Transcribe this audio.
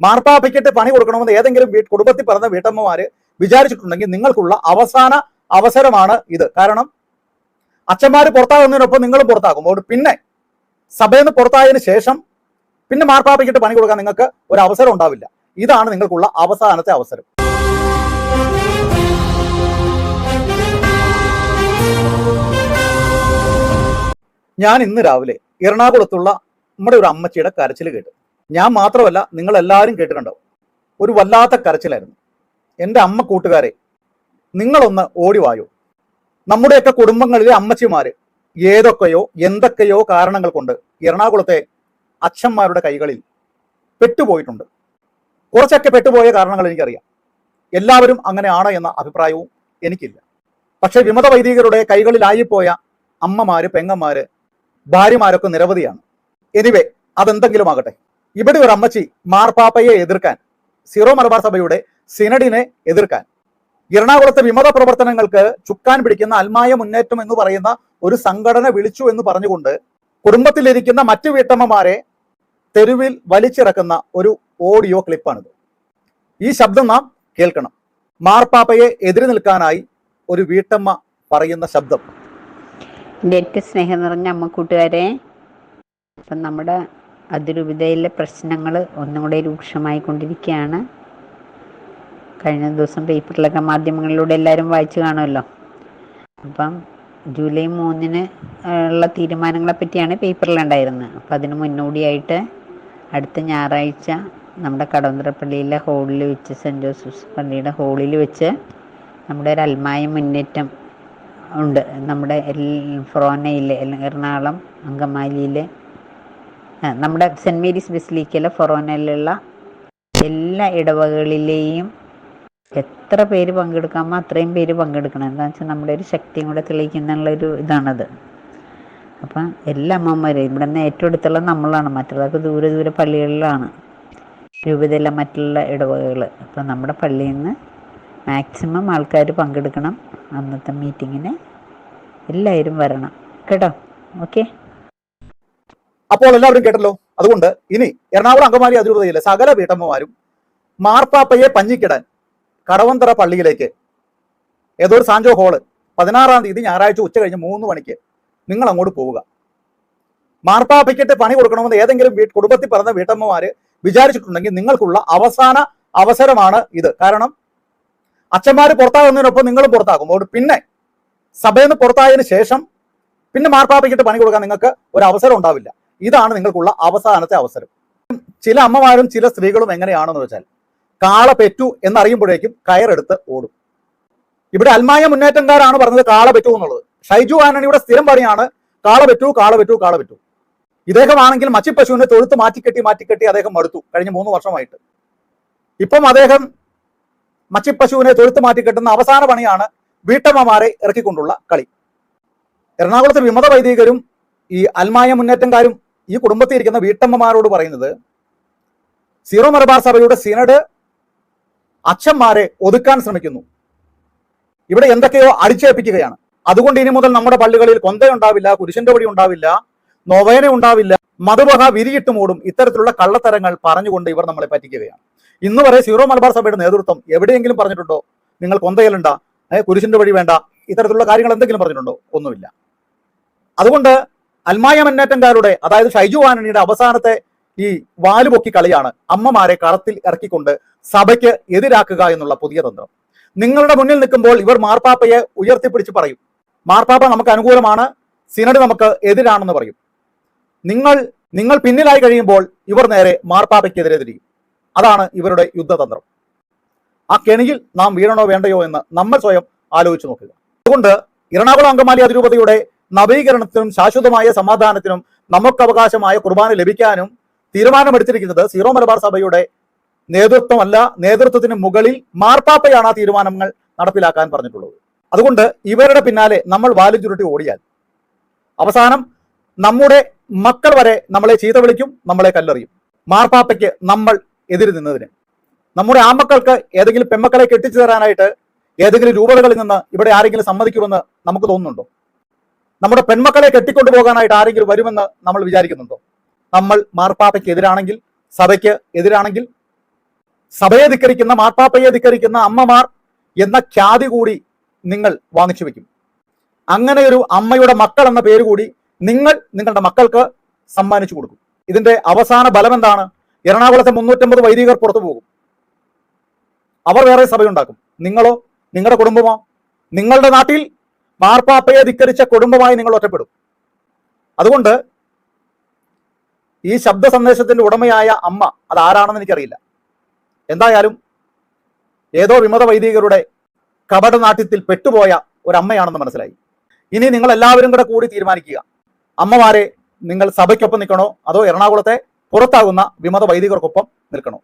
മാർപ്പാപ്പയ്ക്കിട്ട് പണി കൊടുക്കണമെന്ന് ഏതെങ്കിലും കുടുംബത്തിൽ പറഞ്ഞ വീട്ടമ്മമാര് വിചാരിച്ചിട്ടുണ്ടെങ്കിൽ നിങ്ങൾക്കുള്ള അവസാന അവസരമാണ് ഇത്. കാരണം അച്ഛന്മാര് പുറത്താകുന്നതിനൊപ്പം നിങ്ങളും പുറത്താകും. അതുകൊണ്ട് പിന്നെ സഭയിൽ നിന്ന് പുറത്തായതിനു ശേഷം പിന്നെ മാർപ്പാപ്പയ്ക്കിട്ട് പണി കൊടുക്കാൻ നിങ്ങൾക്ക് ഒരു അവസരം ഉണ്ടാവില്ല. ഇതാണ് നിങ്ങൾക്കുള്ള അവസാനത്തെ അവസരം. ഞാൻ ഇന്ന് രാവിലെ എറണാകുളത്തുള്ള നമ്മുടെ ഒരു അമ്മച്ചിയുടെ കരച്ചിൽ കേട്ടു. ഞാൻ മാത്രമല്ല നിങ്ങൾ എല്ലാവരും കേട്ടിട്ടുണ്ടാവും. ഒരു വല്ലാത്ത കരച്ചിലായിരുന്നു. എന്റെ അമ്മ കൂട്ടുകാരെ നിങ്ങളൊന്ന് ഓടി ഓടിവായോ നമ്മുടെയൊക്കെ കുടുംബങ്ങളിലെ അമ്മച്ചിമാര് ഏതൊക്കെയോ എന്തൊക്കെയോ കാരണങ്ങൾ കൊണ്ട് എറണാകുളത്തെ അച്ഛന്മാരുടെ കൈകളിൽ പെട്ടുപോയിട്ടുണ്ട്. കുറച്ചൊക്കെ പെട്ടുപോയ കാരണങ്ങൾ എനിക്കറിയാം. എല്ലാവരും അങ്ങനെയാണ് എന്ന അഭിപ്രായവും എനിക്കില്ല. പക്ഷേ വിമത വൈദികരുടെ കൈകളിലായിപ്പോയ അമ്മമാര് പെങ്ങന്മാര് ഭാര്യമാരൊക്കെ നിരവധിയാണ്. എനിവേ അതെന്തെങ്കിലും ആകട്ടെ ഇവിടെ ഒരു അമ്മച്ചി മാർപ്പാപ്പയെ എതിർക്കാൻ സീറോ മലബാർ സഭയുടെ സിനഡിനെ എതിർക്കാൻ. എറണാകുളത്തെ വിമത പ്രവർത്തനങ്ങൾക്ക് ചുക്കാൻ പിടിക്കുന്ന അൽമായ മുന്നേറ്റം എന്ന് പറയുന്ന ഒരു സംഘടന വിളിച്ചു എന്ന് പറഞ്ഞുകൊണ്ട് കുടുംബത്തിലിരിക്കുന്ന മറ്റു വീട്ടമ്മമാരെ തെരുവിൽ വലിച്ചിറക്കുന്ന ഒരു ഓഡിയോ ക്ലിപ്പാണിത്. ഈ ശബ്ദം നാം കേൾക്കണം. മാർപ്പാപ്പയെ എതിരി നിൽക്കാനായി ഒരു വീട്ടമ്മ പറയുന്ന ശബ്ദം. എന്റെ ഏറ്റവും സ്നേഹം നിറഞ്ഞ അമ്മ കൂട്ടുകാരെ ഇപ്പം നമ്മുടെ അതിരൂപതയിലെ പ്രശ്നങ്ങൾ ഒന്നും കൂടെ രൂക്ഷമായി കൊണ്ടിരിക്കുകയാണ് കഴിഞ്ഞ ദിവസം പേപ്പറിലൊക്കെ മാധ്യമങ്ങളിലൂടെ എല്ലാവരും വായിച്ചു കാണുമല്ലോ. അപ്പം ജൂലൈ മൂന്നിന് ഉള്ള തീരുമാനങ്ങളെ പറ്റിയാണ് പേപ്പറിലുണ്ടായിരുന്നത്. അപ്പം അതിന് മുന്നോടിയായിട്ട് അടുത്ത ഞായറാഴ്ച നമ്മുടെ കടവന്ത്രപ്പള്ളിയിലെ ഹോളിൽ വെച്ച് സെന്റ് ജോസഫ്സ് പള്ളിയുടെ ഹോളിൽ വെച്ച് നമ്മുടെ ഒരു അൽമായ മുന്നേറ്റം ഉണ്ട്. നമ്മുടെ എൽ- ഫ്രോനയിലെ എറണാകുളം അങ്കമാലിയിലെ നമ്മുടെ സെന്റ് മേരീസ് ബെസിലിക്കയിലെ ഫൊറോനയിലുള്ള എല്ലാ ഇടവകളിലെയും എത്ര പേര് പങ്കെടുക്കാമോ അത്രയും പേര് പങ്കെടുക്കണം. എന്താണെന്ന് വെച്ചാൽ നമ്മുടെ ഒരു ശക്തിയും കൂടെ തെളിയിക്കുന്നുള്ളൊരു ഇതാണത്. അപ്പം എല്ലാ അമ്മമാരും ഇവിടെ നിന്ന് ഏറ്റവും അടുത്തുള്ള നമ്മളാണ്. മറ്റുള്ളവർക്ക് ദൂരെ ദൂരെ പള്ളികളിലാണ്. രൂപതയിലെ മറ്റുള്ള ഇടവകകൾ അപ്പം നമ്മുടെ പള്ളിയിൽ നിന്ന് മാക്സിമം ആൾക്കാർ പങ്കെടുക്കണം. അന്നത്തെ മീറ്റിങ്ങിന് എല്ലാവരും വരണം. കേട്ടോ? ഓക്കെ? അപ്പോൾ എല്ലാവരും കേട്ടല്ലോ? അതുകൊണ്ട് ഇനി എറണാകുളം അങ്കമാലി അതിരൂപതയിലെ സകല വീട്ടമ്മമാരും മാർപ്പാപ്പയെ പഞ്ഞിക്കിടാൻ കടവന്തറ പള്ളിയിലേക്ക്. ഏതോ ഒരു സാഞ്ചോ ഹോൾ. പതിനാറാം തീയതി ഞായറാഴ്ച ഉച്ച കഴിഞ്ഞ് മൂന്ന് മണിക്ക് നിങ്ങൾ അങ്ങോട്ട് പോവുക. മാർപ്പാപ്പയ്ക്കിട്ട് പണി കൊടുക്കണമെന്ന് ഏതെങ്കിലും വീട്ട് കുടുംബത്തിൽ പറഞ്ഞ വീട്ടമ്മമാര് വിചാരിച്ചിട്ടുണ്ടെങ്കിൽ നിങ്ങൾക്കുള്ള അവസാന അവസരമാണ് ഇത്. കാരണം അച്ഛന്മാര് പുറത്താകുന്നതിനൊപ്പം നിങ്ങളും പുറത്താകും. അതുകൊണ്ട് പിന്നെ സഭയിൽ നിന്ന് പുറത്തായതിനു ശേഷം പിന്നെ മാർപ്പാപ്പയ്ക്കിട്ട് പണി കൊടുക്കാൻ നിങ്ങൾക്ക് ഒരു അവസരം ഉണ്ടാവില്ല. ഇതാണ് നിങ്ങൾക്കുള്ള അവസാനത്തെ അവസരം. ചില അമ്മമാരും ചില സ്ത്രീകളും എങ്ങനെയാണെന്ന് വെച്ചാൽ കാള പെറ്റു എന്നറിയുമ്പോഴേക്കും കയറെടുത്ത് ഓടും. ഇവിടെ അൽമായ മുന്നേറ്റംകാരാണ് പറഞ്ഞത് കാള പെറ്റു എന്നുള്ളത്. ഷൈജു ആന്റണിയുടെ സ്ഥിരം പണിയാണ് കാള പെറ്റു കാള പെറ്റു കാള പെറ്റു. ഇദ്ദേഹമാണെങ്കിൽ മച്ചിപ്പശുവിനെ തൊഴുത്ത് മാറ്റിക്കെട്ടി മാറ്റിക്കെട്ടി അദ്ദേഹം മടുത്തു കഴിഞ്ഞ മൂന്ന് വർഷമായിട്ട്. ഇപ്പം അദ്ദേഹം മച്ചിപ്പശുവിനെ തൊഴുത്ത് മാറ്റിക്കെട്ടുന്ന അവസാന പണിയാണ് വീട്ടമ്മമാരെ ഇറക്കിക്കൊണ്ടുള്ള കളി. എറണാകുളത്തെ വിമത വൈദികരും ഈ അൽമായ മുന്നേറ്റംകാരും ഈ കുടുംബത്തിൽ ഇരിക്കുന്ന വീട്ടമ്മമാരോട് പറയുന്നത് സീറോ മലബാർ സഭയുടെ സിനഡ് അച്ഛന്മാരെ ഒതുക്കാൻ ശ്രമിക്കുന്നു. ഇവിടെ എന്തൊക്കെയോ അടിച്ചേൽപ്പിക്കുകയാണ്. അതുകൊണ്ട് ഇനി മുതൽ നമ്മുടെ പള്ളികളിൽ കൊന്തയുണ്ടാവില്ല കുരിശിന്റെ വഴി ഉണ്ടാവില്ല നൊവേന ഉണ്ടാവില്ല മധുബഹ വിരിയിട്ട് മൂടും ഇത്തരത്തിലുള്ള കള്ളത്തരങ്ങൾ പറഞ്ഞുകൊണ്ട് ഇവർ നമ്മളെ പറ്റിക്കുകയാണ്. ഇന്ന് വരെ സീറോ മലബാർ സഭയുടെ നേതൃത്വം എവിടെയെങ്കിലും പറഞ്ഞിട്ടുണ്ടോ? നിങ്ങൾ കൊന്തയിലുണ്ട കുരിശിന്റെ വഴി വേണ്ട ഇത്തരത്തിലുള്ള കാര്യങ്ങൾ എന്തെങ്കിലും പറഞ്ഞിട്ടുണ്ടോ? ഒന്നുമില്ല. അതുകൊണ്ട് അൽമായ മന്നേറ്റംകാരുടെ അതായത് ഷൈജു ആനണിയുടെ അവസാനത്തെ ഈ വാലുപൊക്കി കളിയാണ് അമ്മമാരെ കളത്തിൽ ഇറക്കിക്കൊണ്ട് സഭയ്ക്ക് എതിരാക്കുക എന്നുള്ള പുതിയ തന്ത്രം. നിങ്ങളുടെ മുന്നിൽ നിൽക്കുമ്പോൾ ഇവർ മാർപ്പാപ്പയെ ഉയർത്തിപ്പിടിച്ച് പറയും. മാർപ്പാപ്പ നമുക്ക് അനുകൂലമാണ് സിനഡ് നമുക്ക് എതിരാണെന്ന് പറയും. നിങ്ങൾ നിങ്ങൾ പിന്നിലായി കഴിയുമ്പോൾ ഇവർ നേരെ മാർപ്പാപ്പയ്ക്കെതിരെ തിരിയും. അതാണ് ഇവരുടെ യുദ്ധതന്ത്രം. ആ കെണിയിൽ നാം വീഴണോ വേണ്ടയോ എന്ന് നമ്മൾ സ്വയം ആലോചിച്ച് നോക്കുക. അതുകൊണ്ട് എറണാകുളം അങ്കമാലി അതിരൂപതയുടെ നവീകരണത്തിനും ശാശ്വതമായ സമാധാനത്തിനും നമുക്ക് അവകാശമായ കുർബാന ലഭിക്കാനും തീരുമാനമെടുത്തിരിക്കുന്നത് സീറോ മലബാർ സഭയുടെ നേതൃത്വമല്ല നേതൃത്വത്തിന് മുകളിൽ മാർപ്പാപ്പയാണ് ആ തീരുമാനങ്ങൾ നടപ്പിലാക്കാൻ പറഞ്ഞിട്ടുള്ളത്. അതുകൊണ്ട് ഇവരുടെ പിന്നാലെ നമ്മൾ വാലും ചുരുട്ടി ഓടിയാൽ അവസാനം നമ്മുടെ മക്കൾ വരെ നമ്മളെ ചീത്ത വിളിക്കും നമ്മളെ കല്ലെറിയും. മാർപ്പാപ്പയ്ക്ക് നമ്മൾ എതിര് നിന്നതിന്. നമ്മുടെ ആമക്കൾക്ക് ഏതെങ്കിലും പെമ്മക്കളെ കെട്ടിച്ചു തരാനായിട്ട് ഏതെങ്കിലും രൂപതകളിൽ നിന്ന് ഇവിടെ ആരെങ്കിലും സമ്മതിക്കുമെന്ന് നമുക്ക് തോന്നുന്നുണ്ടോ? നമ്മുടെ പെൺമക്കളെ കെട്ടിക്കൊണ്ടു പോകാനായിട്ട് ആരെങ്കിലും വരുമെന്ന് നമ്മൾ വിചാരിക്കുന്നുണ്ടോ? നമ്മൾ മാർപ്പാപ്പയ്ക്ക് എതിരാണെങ്കിൽ സഭയ്ക്ക് എതിരാണെങ്കിൽ സഭയെ ധിക്കരിക്കുന്ന മാർപ്പാപ്പയെ ധിക്കരിക്കുന്ന അമ്മമാർ എന്ന ഖ്യാതി കൂടി നിങ്ങൾ വാങ്ങിച്ചു വെക്കും അങ്ങനെ ഒരു അമ്മയുടെ മക്കൾ എന്ന പേര് കൂടി നിങ്ങൾ നിങ്ങളുടെ മക്കൾക്ക് സമ്മാനിച്ചു കൊടുക്കും. ഇതിന്റെ അവസാന ബലം എന്താണ്? എറണാകുളത്തെ മുന്നൂറ്റമ്പത് വൈദികർ പുറത്തു പോകും. അവർ വേറെ സഭയുണ്ടാക്കും. നിങ്ങളോ നിങ്ങളുടെ കുടുംബമോ? നിങ്ങളുടെ നാട്ടിൽ മാർപ്പാപ്പയെ ധിക്കരിച്ച കുടുംബമായി നിങ്ങൾ ഒറ്റപ്പെടും. അതുകൊണ്ട് ഈ ശബ്ദ സന്ദേശത്തിന്റെ ഉടമയായ അമ്മ അത് ആരാണെന്ന് എനിക്കറിയില്ല. എന്തായാലും ഏതോ വിമത വൈദികരുടെ കപടനാട്യത്തിൽ പെട്ടുപോയ ഒരമ്മയാണെന്ന് മനസ്സിലായി. ഇനി നിങ്ങൾ എല്ലാവരും കൂടെ കൂടി തീരുമാനിക്കുക. അമ്മമാരെ നിങ്ങൾ സഭയ്ക്കൊപ്പം നിൽക്കണോ? അതോ എറണാകുളത്തെ പുറത്താകുന്ന വിമത വൈദികർക്കൊപ്പം നിൽക്കണോ?